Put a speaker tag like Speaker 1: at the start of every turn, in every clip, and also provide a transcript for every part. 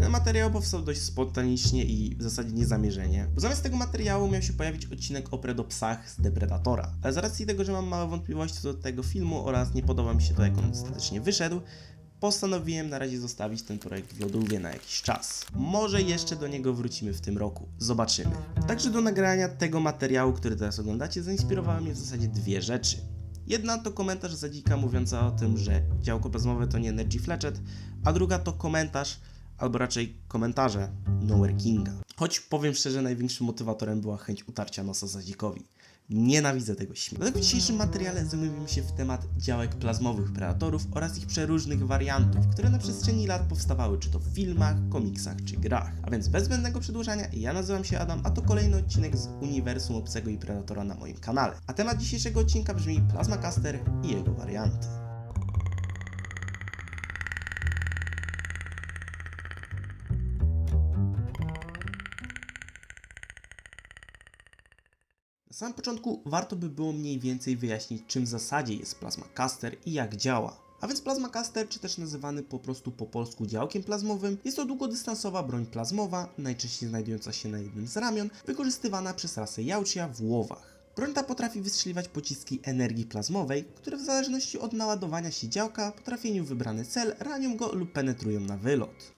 Speaker 1: Ten materiał powstał dość spontanicznie i w zasadzie niezamierzenie, bo zamiast tego materiału miał się pojawić odcinek o predopsach z Depredatora. Ale z racji tego, że mam małe wątpliwości co do tego filmu oraz nie podoba mi się to, jak on ostatecznie wyszedł, postanowiłem na razie zostawić ten projekt w lodówie na jakiś czas. Może jeszcze do niego wrócimy w tym roku. Zobaczymy. Także do nagrania tego materiału, który teraz oglądacie, zainspirowały mnie w zasadzie dwie rzeczy. Jedna to komentarz Zadzika mówiąca o tym, że działko plazmowe to nie Energy Fletchet, a druga to komentarz, albo raczej komentarze Nowhere Kinga. Choć powiem szczerze, największym motywatorem była chęć utarcia nosa Zadzikowi. Nienawidzę tego śmiechu. Dlatego w dzisiejszym materiale zagłębimy się w temat działek plazmowych predatorów oraz ich przeróżnych wariantów, które na przestrzeni lat powstawały czy to w filmach, komiksach czy grach. A więc bez zbędnego przedłużania, ja nazywam się Adam, a to kolejny odcinek z uniwersum obcego i predatora na moim kanale. A temat dzisiejszego odcinka brzmi Plasmacaster i jego warianty. Samym początku warto by było mniej więcej wyjaśnić, czym w zasadzie jest Plasmacaster i jak działa. A więc Plasmacaster, czy też nazywany po prostu po polsku działkiem plazmowym, jest to długodystansowa broń plazmowa, najczęściej znajdująca się na jednym z ramion, wykorzystywana przez rasę Jałczia w łowach. Broń ta potrafi wystrzeliwać pociski energii plazmowej, które w zależności od naładowania się działka po trafieniu w wybrany cel ranią go lub penetrują na wylot.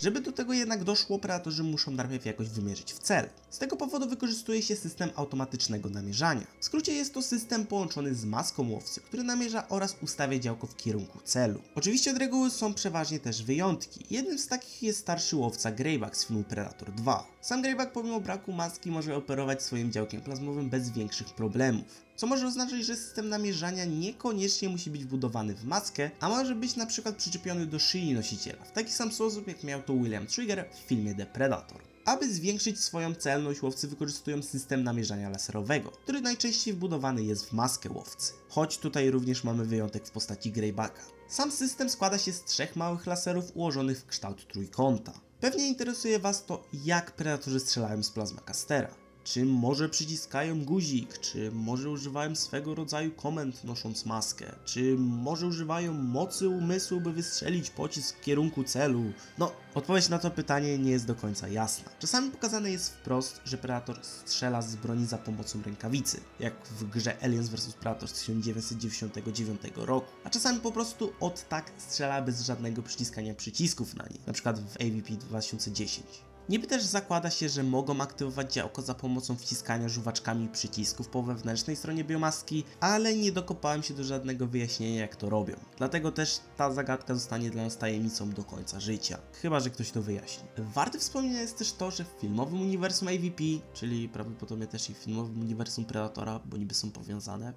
Speaker 1: Żeby do tego jednak doszło, operatorzy muszą najpierw jakoś wymierzyć w cel. Z tego powodu wykorzystuje się system automatycznego namierzania. W skrócie jest to system połączony z maską łowcy, który namierza oraz ustawia działko w kierunku celu. Oczywiście od reguły są przeważnie też wyjątki. Jednym z takich jest starszy łowca Greyback z filmu Predator 2. Sam Greyback pomimo braku maski może operować swoim działkiem plazmowym bez większych problemów. Co może oznaczać, że system namierzania niekoniecznie musi być wbudowany w maskę, a może być na przykład przyczepiony do szyi nosiciela, w taki sam sposób jak miał to William Trigger w filmie The Predator. Aby zwiększyć swoją celność, łowcy wykorzystują system namierzania laserowego, który najczęściej wbudowany jest w maskę łowcy. Choć tutaj również mamy wyjątek w postaci Greybacka. Sam system składa się z trzech małych laserów ułożonych w kształt trójkąta. Pewnie interesuje Was to, jak predatorzy strzelają z plazmacastera. Czy może przyciskają guzik, czy może używają swego rodzaju komend nosząc maskę, czy może używają mocy umysłu, by wystrzelić pocisk w kierunku celu? No, odpowiedź na to pytanie nie jest do końca jasna. Czasami pokazane jest wprost, że Predator strzela z broni za pomocą rękawicy, jak w grze Aliens vs Predator z 1999 roku, a czasami po prostu od tak strzela bez żadnego przyciskania przycisków na nie, na przykład w AVP 2010. Niby też zakłada się, że mogą aktywować działko za pomocą wciskania żuwaczkami przycisków po wewnętrznej stronie biomaski, ale nie dokopałem się do żadnego wyjaśnienia jak to robią. Dlatego też ta zagadka zostanie dla nas tajemnicą do końca życia. Chyba, że ktoś to wyjaśni. Warte wspomnienia jest też to, że w filmowym uniwersum AVP, czyli prawdopodobnie też i w filmowym uniwersum Predatora, bo niby są powiązane,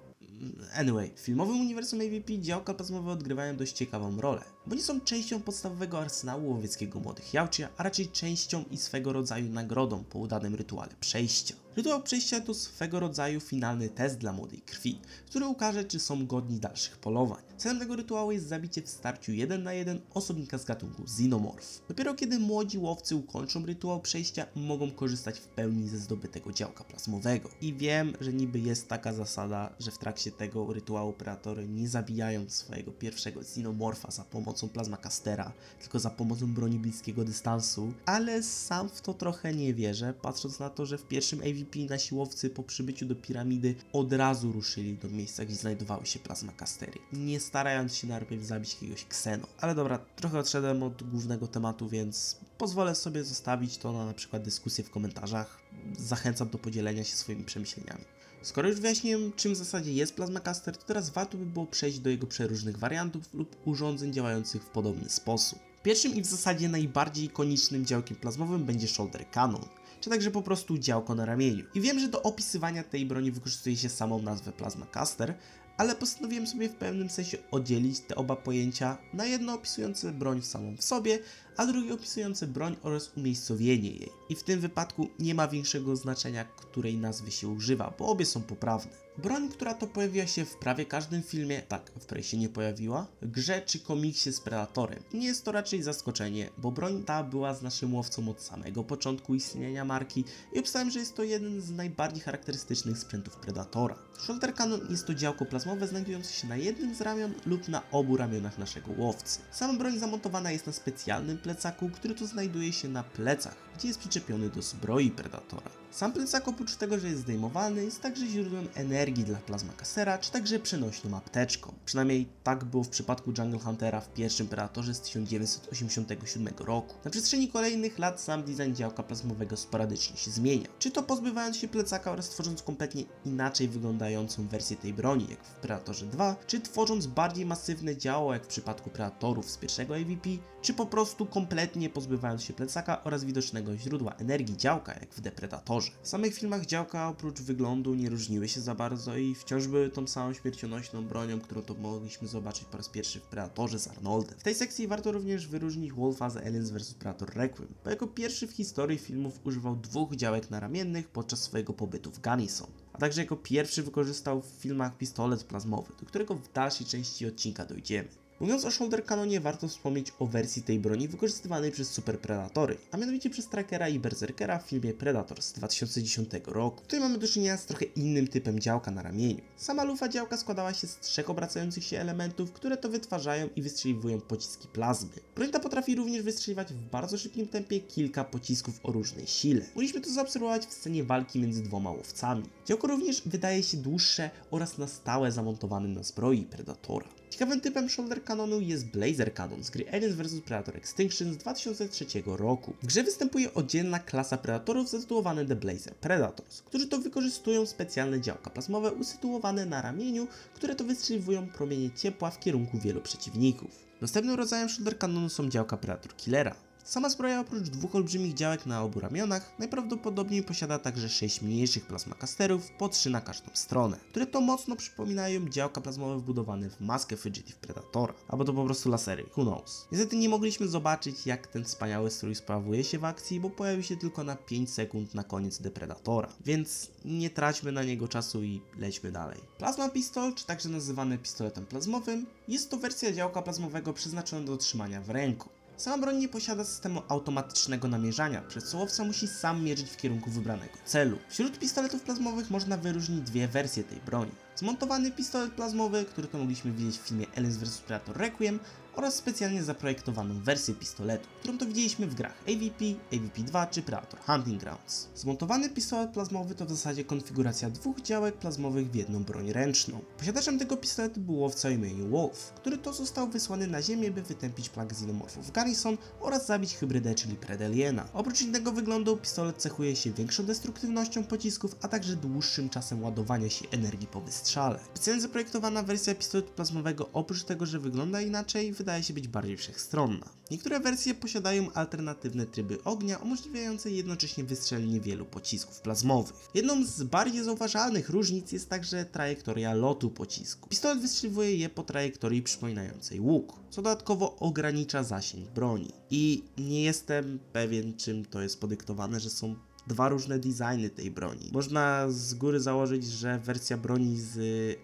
Speaker 1: Anyway, w filmowym uniwersum AVP działka plazmowe odgrywają dość ciekawą rolę, bo nie są częścią podstawowego arsenału łowieckiego młodych jałczia, a raczej częścią i swego rodzaju nagrodą po udanym rytuale przejścia. Rytuał przejścia to swego rodzaju finalny test dla młodej krwi, który ukaże, czy są godni dalszych polowań. Celem tego rytuału jest zabicie w starciu 1 na 1 osobnika z gatunku Xenomorph. Dopiero kiedy młodzi łowcy ukończą rytuał przejścia, mogą korzystać w pełni ze zdobytego działka plazmowego. I wiem, że niby jest taka zasada, że w trakcie tego rytuału predatory nie zabijają swojego pierwszego Xenomorfa za pomocą plazmakastera, tylko za pomocą broni bliskiego dystansu, ale sam w to trochę nie wierzę, patrząc na to, że w pierwszym AVP nasi łowcy po przybyciu do piramidy od razu ruszyli do miejsca, gdzie znajdowały się plazmakastery, nie starając się najpierw zabić jakiegoś kseno. Ale dobra, trochę odszedłem od głównego tematu, więc pozwolę sobie zostawić to na na przykład dyskusję w komentarzach. Zachęcam do podzielenia się swoimi przemyśleniami. Skoro już wyjaśniłem, czym w zasadzie jest Plasmacaster, to teraz warto by było przejść do jego przeróżnych wariantów lub urządzeń działających w podobny sposób. Pierwszym i w zasadzie najbardziej ikonicznym działkiem plazmowym będzie Shoulder Cannon, czy także po prostu działko na ramieniu. I wiem, że do opisywania tej broni wykorzystuje się samą nazwę Plasmacaster, ale postanowiłem sobie w pewnym sensie oddzielić te oba pojęcia na jedno opisujące broń samą w sobie, a drugi opisujący broń oraz umiejscowienie jej. I w tym wypadku nie ma większego znaczenia, której nazwy się używa, bo obie są poprawne. Broń, która to pojawiła się w prawie każdym filmie, tak, w której się nie pojawiła, grze czy komiksie z Predatorem. Nie jest to raczej zaskoczenie, bo broń ta była z naszym łowcą od samego początku istnienia marki i obstałem, że jest to jeden z najbardziej charakterystycznych sprzętów Predatora. Shoulder Cannon jest to działko plazmowe znajdujące się na jednym z ramion lub na obu ramionach naszego łowcy. Sama broń zamontowana jest na specjalnym plecaku, który to znajduje się na plecach, gdzie jest przyczepiony do zbroi Predatora. Sam plecak oprócz tego, że jest zdejmowalny, jest także źródłem energii dla plazma kasera, czy także przenośną apteczką. Przynajmniej tak było w przypadku Jungle Huntera w pierwszym Predatorze z 1987 roku. Na przestrzeni kolejnych lat sam design działka plazmowego sporadycznie się zmienia. Czy to pozbywając się plecaka oraz tworząc kompletnie inaczej wyglądającą wersję tej broni, jak w Predatorze 2, czy tworząc bardziej masywne działo, jak w przypadku Predatorów z pierwszego AVP, czy po prostu kompletnie pozbywając się plecaka oraz widocznego źródła energii działka, jak w Depredatorze. W samych filmach działka oprócz wyglądu nie różniły się za bardzo i wciąż były tą samą śmiercionośną bronią, którą to mogliśmy zobaczyć po raz pierwszy w Predatorze z Arnoldem. W tej sekcji warto również wyróżnić Wolfa z Aliens vs Predator Requiem, bo jako pierwszy w historii filmów używał dwóch działek naramiennych podczas swojego pobytu w Gunnison. A także jako pierwszy wykorzystał w filmach pistolet plazmowy, do którego w dalszej części odcinka dojdziemy. Mówiąc o Shoulder Cannonie, warto wspomnieć o wersji tej broni wykorzystywanej przez Super Predatory, a mianowicie przez Trackera i Berserkera w filmie Predator z 2010 roku. Tutaj mamy do czynienia z trochę innym typem działka na ramieniu. Sama lufa działka składała się z trzech obracających się elementów, które to wytwarzają i wystrzeliwują pociski plazmy. Broń ta potrafi również wystrzeliwać w bardzo szybkim tempie kilka pocisków o różnej sile. Mogliśmy to zaobserwować w scenie walki między dwoma łowcami. Działko również wydaje się dłuższe oraz na stałe zamontowane na zbroi Predatora. Ciekawym typem shoulder canonu jest Blazer Cannon z gry Aliens vs Predator Extinction z 2003 roku. W grze występuje oddzielna klasa predatorów zatytułowane The Blazer Predators, którzy to wykorzystują specjalne działka plazmowe usytuowane na ramieniu, które to wystrzeliwują promienie ciepła w kierunku wielu przeciwników. Następnym rodzajem shoulder canonu są działka Predator Killera. Sama zbroja oprócz dwóch olbrzymich działek na obu ramionach najprawdopodobniej posiada także sześć mniejszych plazmakasterów, po trzy na każdą stronę, które to mocno przypominają działka plazmowe wbudowane w maskę Fugitive Predatora, albo to po prostu lasery, who knows. Niestety nie mogliśmy zobaczyć jak ten wspaniały strój sprawuje się w akcji, bo pojawił się tylko na 5 sekund na koniec Depredatora, więc nie traćmy na niego czasu i lećmy dalej. Plasma Pistol, czy także nazywany pistoletem plazmowym, jest to wersja działka plazmowego przeznaczona do trzymania w ręku. Sama broń nie posiada systemu automatycznego namierzania, przez co łowca musi sam mierzyć w kierunku wybranego celu. Wśród pistoletów plazmowych można wyróżnić dwie wersje tej broni. Zmontowany pistolet plazmowy, który to mogliśmy widzieć w filmie Aliens vs Predator Requiem oraz specjalnie zaprojektowaną wersję pistoletu, którą to widzieliśmy w grach AVP, AVP2 czy Predator Hunting Grounds. Zmontowany pistolet plazmowy to w zasadzie konfiguracja dwóch działek plazmowych w jedną broń ręczną. Posiadaczem tego pistoletu był łowca imieniu Wolf, który to został wysłany na ziemię, by wytępić plagę xenomorfów Garrison oraz zabić hybrydę, czyli Predaliena. Oprócz innego wyglądu, pistolet cechuje się większą destruktywnością pocisków, a także dłuższym czasem ładowania się energii po wystrzale. Specjalnie zaprojektowana wersja pistoletu plazmowego, oprócz tego, że wygląda inaczej, wydaje się być bardziej wszechstronna. Niektóre wersje posiadają alternatywne tryby ognia, umożliwiające jednocześnie wystrzelenie wielu pocisków plazmowych. Jedną z bardziej zauważalnych różnic jest także trajektoria lotu pocisku. Pistolet wystrzeliwuje je po trajektorii przypominającej łuk, co dodatkowo ogranicza zasięg broni. I nie jestem pewien, czym to jest podyktowane, że są dwa różne designy tej broni. Można z góry założyć, że wersja broni z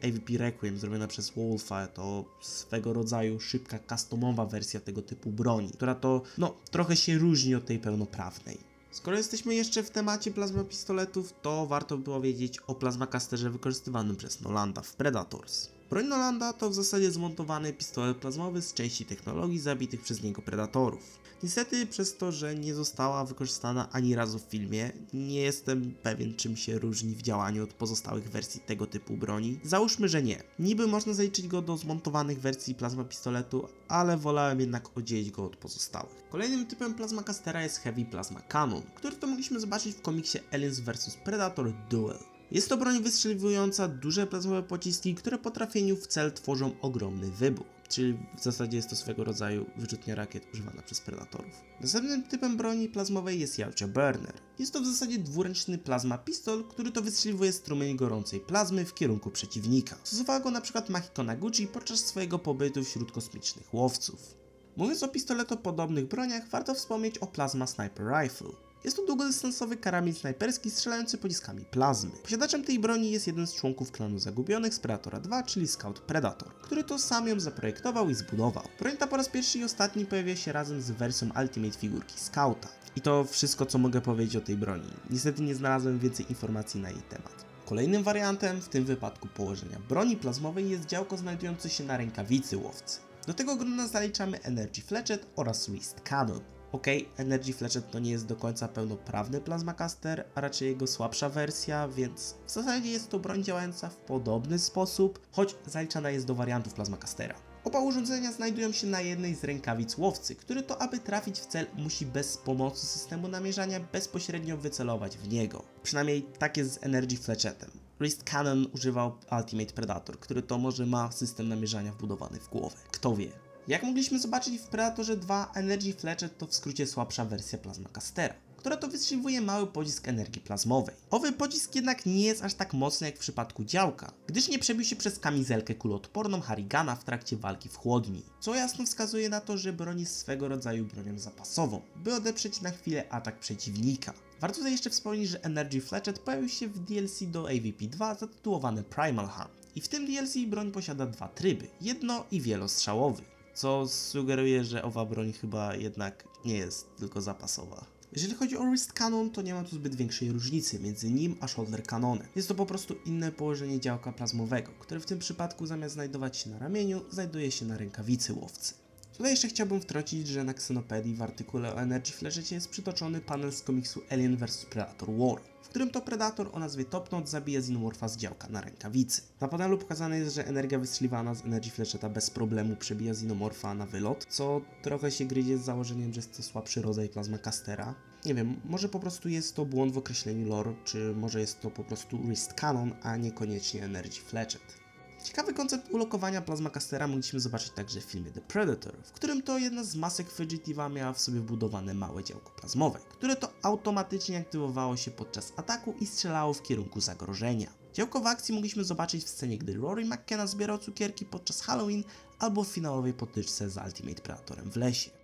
Speaker 1: AVP Requiem zrobiona przez Wolfa to swego rodzaju szybka, customowa wersja tego typu broni, która to, no, trochę się różni od tej pełnoprawnej. Skoro jesteśmy jeszcze w temacie plazma pistoletów, to warto było wiedzieć o plazmakasterze wykorzystywanym przez Nolanda w Predators. Broń Nolanda to w zasadzie zmontowany pistolet plazmowy z części technologii zabitych przez niego predatorów. Niestety przez to, że nie została wykorzystana ani razu w filmie, nie jestem pewien czym się różni w działaniu od pozostałych wersji tego typu broni. Załóżmy, że nie. Niby można zaliczyć go do zmontowanych wersji plazma pistoletu, ale wolałem jednak oddzielić go od pozostałych. Kolejnym typem plazma castera jest Heavy Plasma Cannon, który to mogliśmy zobaczyć w komiksie Aliens vs Predator Duel. Jest to broń wystrzeliwująca duże plazmowe pociski, które po trafieniu w cel tworzą ogromny wybuch. Czyli w zasadzie jest to swego rodzaju wyrzutnia rakiet używana przez predatorów. Następnym typem broni plazmowej jest Yautja Burner. Jest to w zasadzie dwuręczny plazma pistol, który to wystrzeliwuje strumień gorącej plazmy w kierunku przeciwnika. Stosowała go przykład Makiko Naguchi podczas swojego pobytu wśród kosmicznych łowców. Mówiąc o pistoletopodobnych broniach, warto wspomnieć o Plasma Sniper Rifle. Jest to długodystansowy karabin snajperski strzelający pociskami plazmy. Posiadaczem tej broni jest jeden z członków klanu Zagubionych z Predatora 2, czyli Scout Predator, który to sam ją zaprojektował i zbudował. Broń ta po raz pierwszy i ostatni pojawia się razem z wersją Ultimate figurki Scouta. I to wszystko, co mogę powiedzieć o tej broni. Niestety nie znalazłem więcej informacji na jej temat. Kolejnym wariantem, w tym wypadku położenia broni plazmowej, jest działko znajdujące się na rękawicy łowcy. Do tego grona zaliczamy Energy Fletchet oraz Wrist Cannon. Ok, Energy Fletchet to nie jest do końca pełnoprawny Plasmacaster, a raczej jego słabsza wersja, więc w zasadzie jest to broń działająca w podobny sposób, choć zaliczana jest do wariantów Plasmacastera. Oba urządzenia znajdują się na jednej z rękawic łowcy, który to aby trafić w cel musi bez pomocy systemu namierzania bezpośrednio wycelować w niego. Przynajmniej tak jest z Energy Fletchetem. Wrist Cannon używał Ultimate Predator, który to może ma system namierzania wbudowany w głowę. Kto wie. Jak mogliśmy zobaczyć w Predatorze 2, Energy Fletchet to w skrócie słabsza wersja Plasmacastera, która to wystrzeliwuje mały pocisk energii plazmowej. Owy pocisk jednak nie jest aż tak mocny jak w przypadku działka, gdyż nie przebił się przez kamizelkę kuloodporną Harigana w trakcie walki w chłodni, co jasno wskazuje na to, że jest swego rodzaju bronią zapasową, by odeprzeć na chwilę atak przeciwnika. Warto tutaj jeszcze wspomnieć, że Energy Fletchet pojawił się w DLC do AVP 2 zatytułowane Primal Hunt. I w tym DLC broń posiada dwa tryby, jedno i wielostrzałowy, co sugeruje, że owa broń chyba jednak nie jest tylko zapasowa. Jeżeli chodzi o Wrist Cannon, to nie ma tu zbyt większej różnicy między nim a Shoulder Cannonem. Jest to po prostu inne położenie działka plazmowego, które w tym przypadku zamiast znajdować się na ramieniu, znajduje się na rękawicy łowcy. Tutaj jeszcze chciałbym wtrącić, że na Xenopedii w artykule o Energy Flashecie jest przytoczony panel z komiksu Alien vs Predator War, w którym to Predator o nazwie Topnot zabija Xenomorpha z działka na rękawicy. Na panelu pokazane jest, że energia wystrzeliwana z Energy Flasheta bez problemu przebija Xenomorpha na wylot, co trochę się gryzie z założeniem, że jest to słabszy rodzaj plazma Castera. Nie wiem, może po prostu jest to błąd w określeniu lore, czy może jest to po prostu Wrist Cannon, a niekoniecznie Energy Fletchet. Ciekawy koncept ulokowania Plasmacastera mogliśmy zobaczyć także w filmie The Predator, w którym to jedna z masek Fugitiva miała w sobie wbudowane małe działko plazmowe, które to automatycznie aktywowało się podczas ataku i strzelało w kierunku zagrożenia. Działko w akcji mogliśmy zobaczyć w scenie, gdy Rory McKenna zbierał cukierki podczas Halloween albo w finałowej potyczce z Ultimate Predatorem w lesie.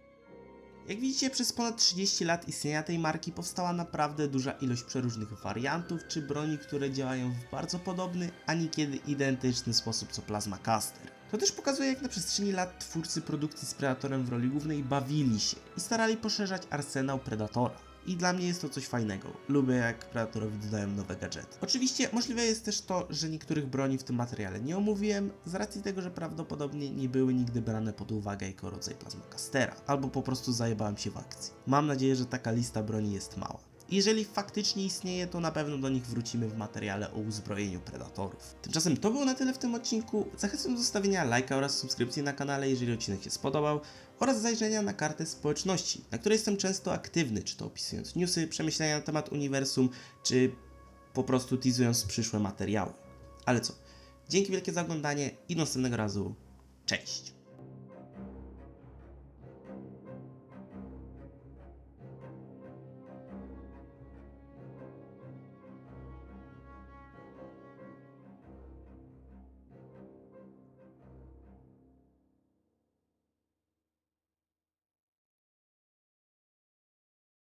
Speaker 1: Jak widzicie, przez ponad 30 lat istnienia tej marki powstała naprawdę duża ilość przeróżnych wariantów czy broni, które działają w bardzo podobny, a niekiedy identyczny sposób co Plasma Caster. To też pokazuje, jak na przestrzeni lat twórcy produkcji z Predatorem w roli głównej bawili się i starali poszerzać arsenał Predatora. I dla mnie jest to coś fajnego. Lubię jak Predatorowi dodają nowe gadżety. Oczywiście możliwe jest też to, że niektórych broni w tym materiale nie omówiłem, z racji tego, że prawdopodobnie nie były nigdy brane pod uwagę jako rodzaj Plasmacastera, albo po prostu zajebałem się w akcji. Mam nadzieję, że taka lista broni jest mała. Jeżeli faktycznie istnieje, to na pewno do nich wrócimy w materiale o uzbrojeniu Predatorów. Tymczasem to było na tyle w tym odcinku. Zachęcam do zostawienia lajka oraz subskrypcji na kanale, jeżeli odcinek się spodobał, oraz zajrzenia na kartę społeczności, na której jestem często aktywny, czy to opisując newsy, przemyślenia na temat uniwersum, czy po prostu teasując przyszłe materiały. Ale co? Dzięki wielkie za oglądanie i do następnego razu. Cześć!